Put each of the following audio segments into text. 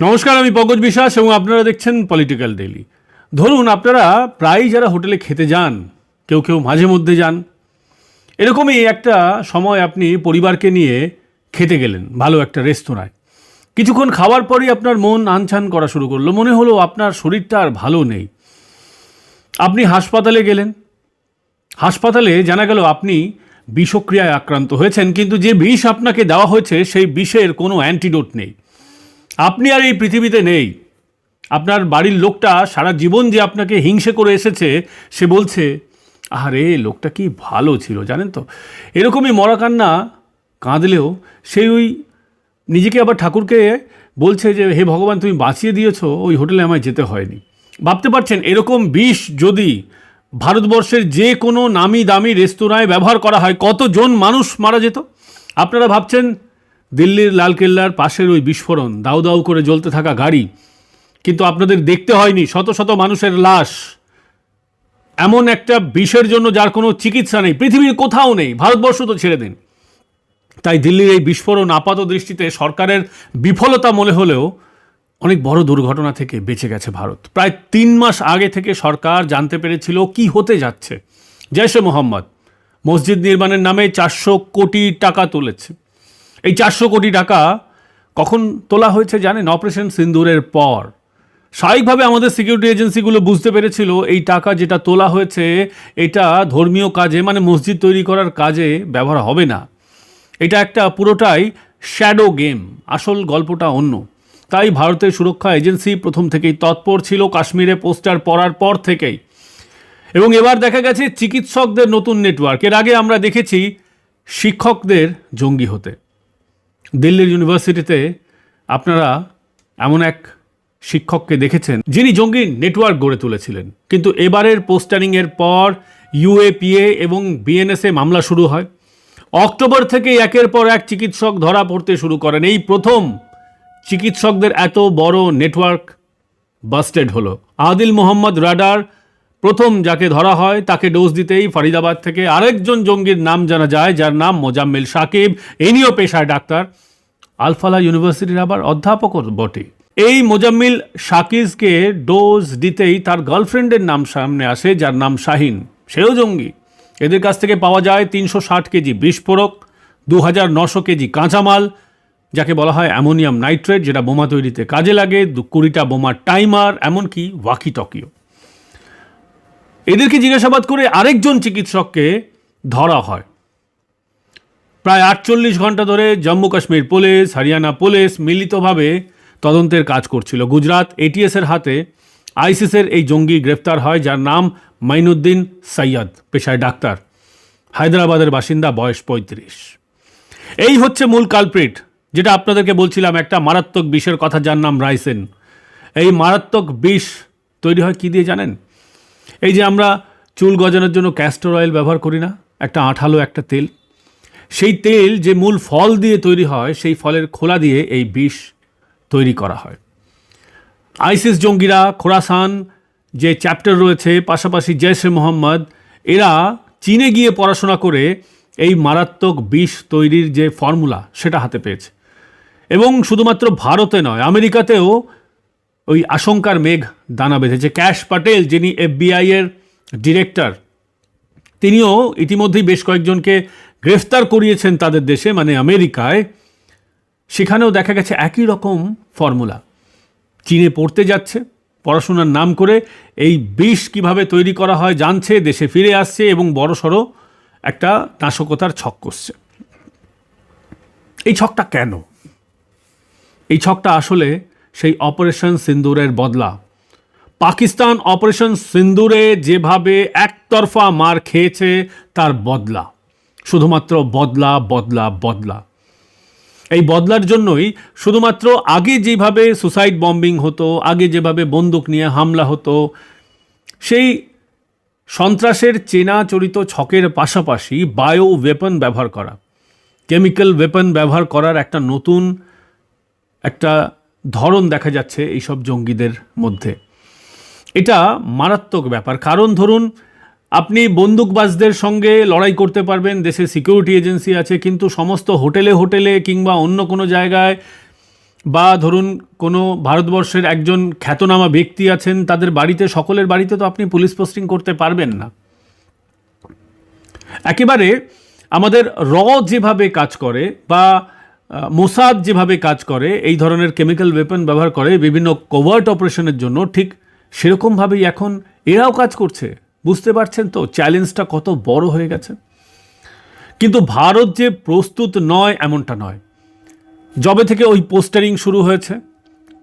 নমস্কার, আমি পঙ্কজ বিশ্বাস এবং আপনারা দেখছেন পলিটিক্যাল ডেইলি ধরুন, আপনারা প্রায়ই যারা হোটেলে খেতে যান, কেউ কেউ মাঝে মধ্যে যান, এরকমই একটা সময় আপনি পরিবারকে নিয়ে খেতে গেলেন, ভালো একটা রেস্তোরাঁয়। কিছুক্ষণ খাওয়ার পরই আপনার মন আনছান করা শুরু করল, মনে হলো আপনার শরীরটা আর ভালো নেই। আপনি হাসপাতালে গেলেন, হাসপাতালে জানা গেল আপনি বিষক্রিয়ায় আক্রান্ত হয়েছেন, কিন্তু যে বিষ আপনাকে দেওয়া হয়েছে, সেই বিষের কোনো অ্যান্টিডোট নেই। আপনি আর এই পৃথিবীতে নেই। আপনার বাড়ির লোকটা সারা জীবন যে আপনাকে হিংসে করে এসেছে, সে বলছে আরে লোকটা কি ভালো ছিল, জানেন তো? এরকমই মরা কান্না কাঁদলেও সেই ওই নিজেকে আবার ঠাকুরকে বলছে যে, হে ভগবান, তুমি বাঁচিয়ে দিয়েছ, ওই হোটেলে আমায় যেতে হয়নি। ভাবতে পারছেন, এরকম বিষ যদি ভারতবর্ষের যে কোনো নামি দামি রেস্তোরাঁয় ব্যবহার করা হয়, কতজন মানুষ মারা যেত? আপনারা ভাবছেন দিল্লির লালকেল্লার পাশের ওই বিস্ফোরণ, দাউ দাউ করে জ্বলতে থাকা গাড়ি। কিন্তু আপনাদের দেখতে হয়নি, শত শত মানুষের লাশ। এমন একটা বিষের জন্য যার কোনো চিকিৎসা নেই, পৃথিবীর কোথাও নেই, ভারতবর্ষ তো ছেড়ে দিন। তাই দিল্লির এই বিস্ফোরণ আপাত দৃষ্টিতে সরকারের বিফলতা মনে হলেও অনেক বড় দুর্ঘটনা থেকে বেঁচে গেছে ভারত। প্রায় তিন মাস আগে থেকে সরকার জানতে পেরেছিল কি হতে যাচ্ছে। জৈশে মোহাম্মদ, মসজিদ নির্মাণের নামে চারশো কোটি টাকা তুলেছে। এই চারশো কোটি টাকা কখন তোলা হয়েছে জানেন? অপারেশন সিন্দুরের পর। স্বাভাবিকভাবে আমাদের সিকিউরিটি এজেন্সিগুলো বুঝতে পেরেছিল এই টাকা যেটা তোলা হয়েছে, এটা ধর্মীয় কাজে মানে মসজিদ তৈরি করার কাজে ব্যবহার হবে না। এটা একটা পুরোটাই শ্যাডো গেম আসল গল্পটা অন্য। তাই ভারতের সুরক্ষা এজেন্সি প্রথম থেকেই তৎপর ছিল কাশ্মীরে পোস্টার পড়ার পর থেকেই। এবং এবার দেখা গেছে চিকিৎসকদের নতুন নেটওয়ার্ক এর আগে আমরা দেখেছি শিক্ষকদের জঙ্গি হতে। দিল্লির ইউনিভার্সিটিতে আপনারা এমন এক শিক্ষককে দেখেছেন, যিনি জঙ্গি নেটওয়ার্ক গড়ে তুলেছিলেন। কিন্তু এবারের পোস্টারিংয়ের পর ইউএপিএ এবং বিএনএসএ মামলা শুরু হয়। অক্টোবর থেকে একের পর এক চিকিৎসক ধরা পড়তে শুরু করেন। এই প্রথম চিকিৎসকদের এত বড় নেটওয়ার্ক বাস্টেড হলো। আদিল মোহাম্মদ রাডার প্রথম যাকে ধরা হয়, তাকে ডোজ দিতেই ফরিদাবাদ থেকে আরেকজন জঙ্গির নাম জানা যায়, যার নাম মোজাম্মেল সাকিব। এনিও পেশায় ডাক্তার। আলফালা ইউনিভার্সিটির আবার অধ্যাপকও বটে। এই মোজাম্মিল শাকিজকে ডোজ দিতেই তার গার্লফ্রেন্ডের নাম সামনে আসে, যার নাম শাহিন। সেও জঙ্গি। এদের কাছ থেকে পাওয়া যায় তিনশো ষাট কেজি বিস্ফোরক দু হাজার নশো কেজি কাঁচামাল, যাকে বলা হয় অ্যামোনিয়াম নাইট্রেট, যেটা বোমা তৈরিতে কাজে লাগে কুড়িটা বোমার টাইমার, এমনকি ওয়াকি টকিও এদেরকে জিজ্ঞাসাবাদ করে আরেকজন চিকিৎসককে ধরা হয়। প্রায় আটচল্লিশ ঘণ্টা ধরে জম্মু কাশ্মীর পুলিশ, হরিয়ানা পুলিশ মিলিতভাবে তদন্তের কাজ করছিল। গুজরাট এটিএসের হাতে আইসিসের এই জঙ্গি গ্রেফতার হয়, যার নাম মাইনুদ্দিন সৈয়দ, পেশায় ডাক্তার। হায়দ্রাবাদের বাসিন্দা বয়স পঁয়ত্রিশ। এই হচ্ছে মূল কালপ্রিট যেটা আপনাদেরকে বলছিলাম, একটা মারাত্মক বিষের কথা, যার নাম রাইসেন। এই মারাত্মক বিষ তৈরি হয় কী দিয়ে জানেন? এই যে আমরা চুল গজানোর জন্য ক্যাস্টর অয়েল ব্যবহার করি না, একটা আঠালো, একটা তেল। সেই তেল যে মূল ফল দিয়ে তৈরি হয়, সেই ফলের খোলা দিয়ে এই বিষ তৈরি করা হয়। আইসিস জঙ্গিরা, খোরাসান যে চ্যাপ্টার রয়েছে, পাশাপাশি জৈশে মোহাম্মদ, এরা চীনে গিয়ে পড়াশোনা করে এই মারাত্মক বিষ তৈরির যে ফর্মুলা সেটা হাতে পেয়েছে। এবং শুধুমাত্র ভারতে নয়, আমেরিকাতেও ওই আশঙ্কার মেঘ দানা বেঁধেছে। ক্যাশ পাটেল, যিনি এফবিআই এর ডিরেক্টর, তিনিও ইতিমধ্যেই বেশ কয়েকজনকে গ্রেফতার করিয়েছেন তাদের দেশে মানে আমেরিকায়। সেখানেও দেখা গেছে একই রকম ফর্মুলা। চীনে পড়তে যাচ্ছে, পড়াশোনার নাম করে এই বিষ কীভাবে তৈরি করা হয় জানছে, দেশে ফিরে আসছে এবং বড়সড় একটা নাশকতার ছক করছে। এই ছকটা কেন? এই ছকটা আসলে সেই অপারেশন সিন্দুরের বদলা। পাকিস্তান অপারেশন সিন্দুরে যেভাবে একতরফা মার খেয়েছে, তার বদলা। শুধুমাত্র বদলা বদলা বদলা। এই বদলার জন্যই শুধুমাত্র আগে যেভাবে সুসাইড বম্বিং হতো, আগে যেভাবে বন্দুক নিয়ে হামলা হতো, সেই সন্ত্রাসের চেনা চরিত ছকের পাশাপাশি বায়ো ওয়েপন ব্যবহার করা, কেমিক্যাল ওয়েপন ব্যবহার করার একটা নতুন, একটা ধরন দেখা যাচ্ছে এইসব জঙ্গিদের মধ্যে। এটা মারাত্মক ব্যাপার। কারণ ধরুন, আপনি বন্দুকবাজদের সঙ্গে লড়াই করতে পারবেন, দেশে সিকিউরিটি এজেন্সি আছে, কিন্তু সমস্ত হোটেলে হোটেলে কিংবা অন্য কোনো জায়গায় বা ধরুন, কোনো ভারতবর্ষের একজন খ্যাতনামা ব্যক্তি আছেন, তাদের বাড়িতে, সকলের বাড়িতে তো আপনি পুলিশ পোস্টিং করতে পারবেন না। একেবারে আমাদের র যেভাবে কাজ করে বা মোসাদ যেভাবে কাজ করে, এই ধরনের কেমিক্যাল ওয়েপন ব্যবহার করে বিভিন্ন কোভার্ট অপারেশনের জন্য, ঠিক সেরকমভাবেই এখন এরাও কাজ করছে। বুঝতে পারছেন তো চ্যালেঞ্জটা কত বড় হয়ে গেছে। কিন্তু ভারত যে প্রস্তুত নয়, এমনটা নয়। জবে থেকে ওই পোস্টারিং শুরু হয়েছে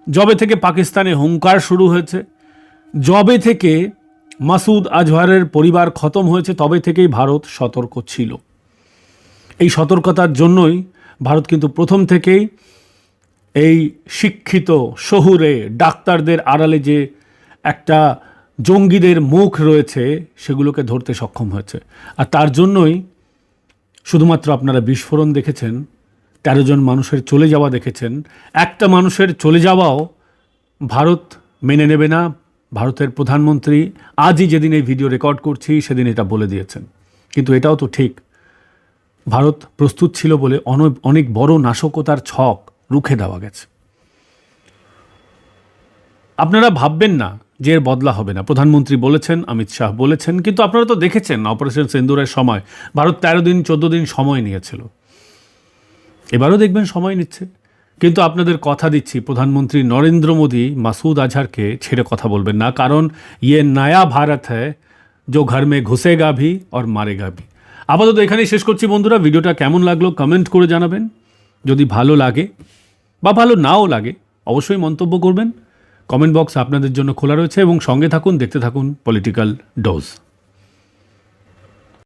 জবে থেকে পাকিস্তানে হুঙ্কার শুরু হয়েছে জবে থেকে মাসুদ আজহারের পরিবার খতম হয়েছে, তবে থেকেই ভারত সতর্ক ছিল। এই সতর্কতার জন্যই ভারত কিন্তু প্রথম থেকেই এই শিক্ষিত, শহুরে, ডাক্তারদের আড়ালে যে একটা জঙ্গিদের মুখ রয়েছে, সেগুলোকে ধরতে সক্ষম হয়েছে। আর তার জন্যই শুধুমাত্র আপনারা বিস্ফোরণ দেখেছেন, তেরো জন মানুষের চলে যাওয়া দেখেছেন। একটা মানুষের চলে যাওয়াও ভারত মেনে নেবে না। ভারতের প্রধানমন্ত্রী আজই যেদিন এই ভিডিও রেকর্ড করছি, সেদিন এটা বলে দিয়েছেন। কিন্তু এটাও তো ঠিক। ভারত প্রস্তুত ছিল বলে অন- অনেক বড় নাশকতার ছক রুখে দেওয়া গেছে আপনারা ভাববেন না যে এর বদলা হবে না প্রধানমন্ত্রী বলেছেন অমিত শাহ বলেছেন কিন্তু আপনারা তো দেখেছেন অপারেশন সিন্দুরের সময় ভারত তেরো দিন চোদ্দ দিন সময় নিয়েছিল এবারও দেখবেন সময় নিচ্ছে কিন্তু আপনাদের কথা দিচ্ছি প্রধানমন্ত্রী নরেন্দ্র মোদী মাসুদ আজহারকে ছেড়ে কথা বলবেন না কারণ ইয়ে নয়া ভারত হ্যায় जो घर में घुसेगा भी और मारेगा भी আপাতত এখানেই শেষ করছি বন্ধুরা। ভিডিওটা কেমন লাগল কমেন্ট করে জানাবেন। যদি ভালো লাগে বা ভালো নাও লাগে, অবশ্যই মন্তব্য করবেন। কমেন্ট বক্স আপনাদের জন্য খোলা রয়েছে এবং সঙ্গে থাকুন, দেখতে থাকুন পলিটিক্যাল ডোজ